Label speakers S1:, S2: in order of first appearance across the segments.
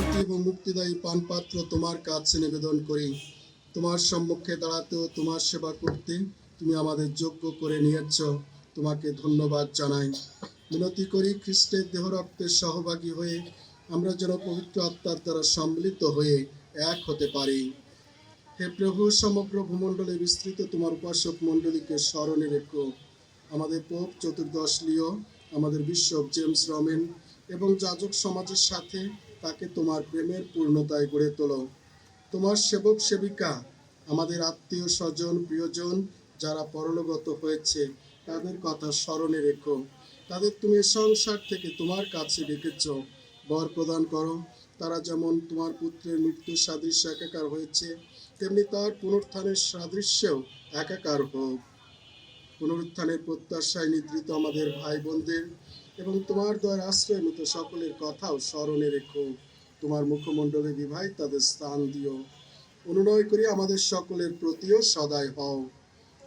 S1: রুটি এবং মুক্তিদায়ী পানপাত্র তোমার কাছে নিবেদন করি। তোমার সম্মুখে দাঁড়াতেও তোমার সেবা করতে তুমি আমাদের যোগ্য করে নিয়েছ। তোমাকে ধন্যবাদ জানাই। মিনতি করি খ্রিস্টের দেহ রক্তের সহভাগী হয়ে আমরা যেন পবিত্র আত্মার দ্বারা সম্মিলিত হয়ে এক হতে পারি। হে প্রভু, সমগ্র ভূমণ্ডলে বিস্তৃত তোমার উপাসক মণ্ডলীকে স্মরণে রেখো। আমাদের পোপ চতুর্দশ লিও, আমাদের বিশ্বপ জেমস রমেন এবং যাজক সমাজের সাথে তাকে তোমার প্রেমের পূর্ণতায় গড়ে তোলো। তোমার সেবক সেবিকা, আমাদের আত্মীয় স্বজন, প্রিয়জন যারা পরলোগত হয়েছে, তাদের কথা স্মরণে রেখো। তাদের তুমি সংসার থেকে তোমার কাছে রেখেছ বর প্রদান করো। তারা যেমন তোমার পুত্রের মৃত্যু সাদৃশ্য একাকার হয়েছে, তেমনি তার পুনরুত্থানের সাদৃশ্যেও একাকার হোক। পুনরুত্থানের প্রত্যাশায় নিদ্রিত আমাদের ভাই বোনদের এবং তোমার দ্বারা আশ্রয় মতো সকলের কথাও স্মরণে রেখো। তোমার মুখমণ্ডলে বিভাই তাদের স্থান দিও। অনুনয় করি আমাদের সকলের প্রতিও সদায় হও।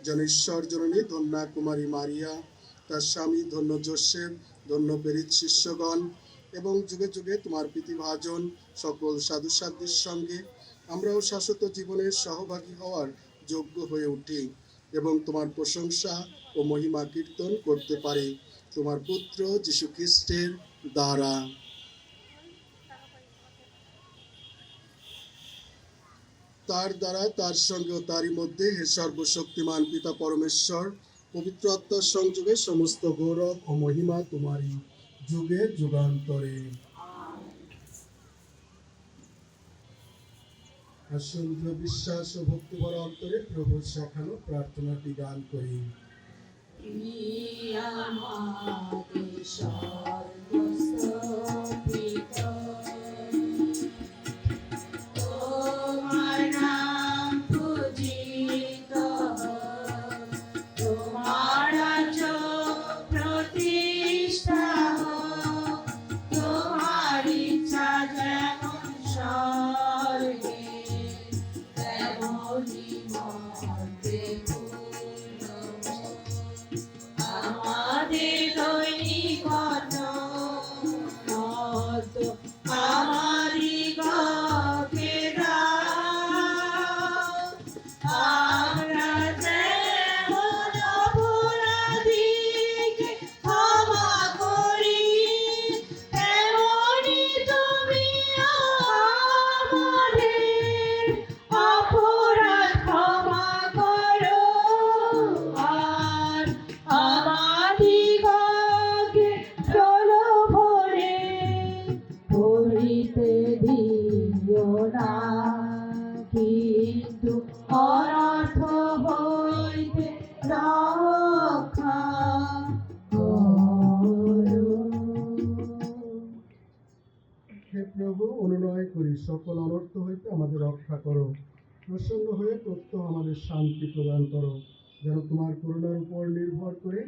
S1: যেন ঈশ্বর জননী ধন্যা কুমারী মারিয়া, তার স্বামী ধন্য জোসেফ, ধন্য পেরিত শিষ্যগণ এবং যুগে যুগে তোমার প্রীতিভাজন সকল সাধু সাধ্যের সঙ্গে আমরাও শাশ্বত জীবনের সহভাগী হওয়ার যোগ্য হয়ে উঠি। এবং তোমার প্রশংসা ও মহিমা কীর্তন করতে পারি তোমার পুত্র যীশু খ্রিস্টের দ্বারা। তার দ্বারা, তার সঙ্গে ও তারই মধ্যে হে সর্বশক্তিমান পিতা পরমেশ্বর পবিত্র আত্মার সংযোগে সমস্ত গৌরব ও মহিমা তোমারই যুগে যুগান্তরে। দৃঢ় বিশ্বাস ও ভক্তি ভরা অন্তরে প্রভু শেখানো প্রার্থনাটি গান করি।
S2: স্বর্গে, কিন্তু অনর্থ হইতে
S1: প্রভু, অনুনয় করি, সকল অনর্থ হইতে আমাদের রক্ষা করো। প্রসন্ন হয়ে তথ্য আমাদের শান্তি প্রদান করো, যেন তোমার করুণার উপর নির্ভর করে